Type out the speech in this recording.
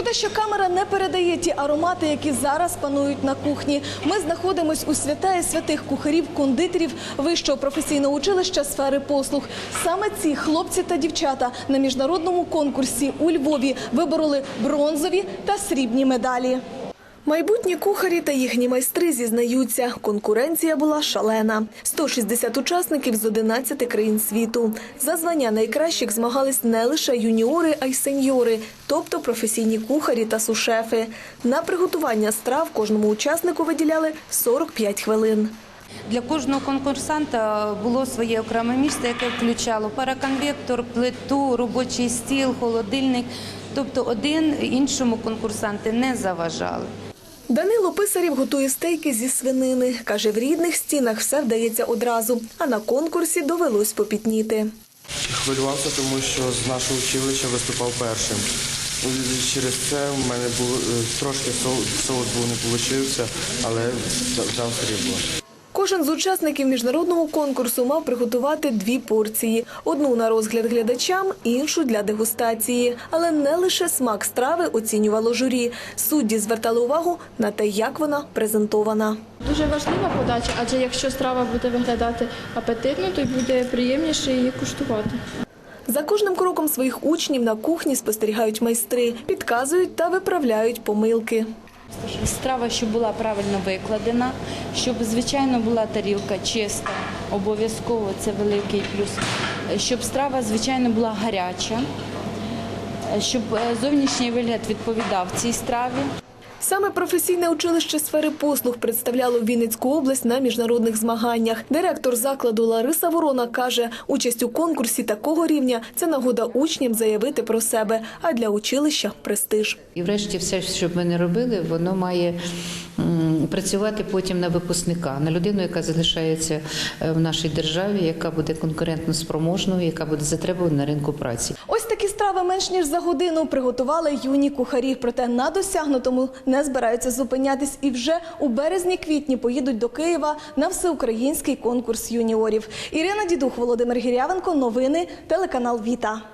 Шкода, що камера не передає ті аромати, які зараз панують на кухні. Ми знаходимось у святая святих кухарів, кондитерів вищого професійного училища сфери послуг. Саме ці хлопці та дівчата на міжнародному конкурсі у Львові вибороли бронзові та срібні медалі. Майбутні кухарі та їхні майстри зізнаються, конкуренція була шалена. 160 учасників з 11 країн світу. За звання найкращих змагались не лише юніори, а й сеньори, тобто професійні кухарі та сушефи. На приготування страв кожному учаснику виділяли 45 хвилин. Для кожного конкурсанта було своє окреме місце, яке включало параконвектор, плиту, робочий стіл, холодильник. Тобто один іншому конкурсанти не заважали. Данило Писарів готує стейки зі свинини. Каже, в рідних стінах все вдається одразу, а на конкурсі довелось попітніти. Хвилювався, тому що з нашого училища виступав першим. Через це в мене був е, трошки соус, був не вийшов, але дав срібло. Кожен з учасників міжнародного конкурсу мав приготувати дві порції: одну на розгляд глядачам, іншу для дегустації. Але не лише смак страви оцінювало журі. Судді звертали увагу на те, як вона презентована. Дуже важлива подача, адже якщо страва буде виглядати апетитно, то буде приємніше її куштувати. За кожним кроком своїх учнів на кухні спостерігають майстри, підказують та виправляють помилки. Страва, щоб була правильно викладена, щоб, звичайно, була тарілка чиста, обов'язково це великий плюс. Щоб страва, звичайно, була гаряча, щоб е, зовнішній вигляд відповідав цій страві. Саме професійне училище сфери послуг представляло Вінницьку область на міжнародних змаганнях. Директор закладу Лариса Ворона каже, участь у конкурсі такого рівня це нагода учням заявити про себе, а для училища престиж. І врешті все, що ми не робили, воно має працювати потім на випускника, на людину, яка залишається е, в нашій державі, яка буде конкурентно спроможною, яка буде затребувана на ринку праці. Ось такі страви менш ніж за годину приготували юні кухарі. Проте на досягнутому не збираються зупинятись і вже у березні-квітні поїдуть до Києва на всеукраїнський конкурс юніорів. Ірина Дідух, Володимир Гірявенко. Новини телеканал Віта.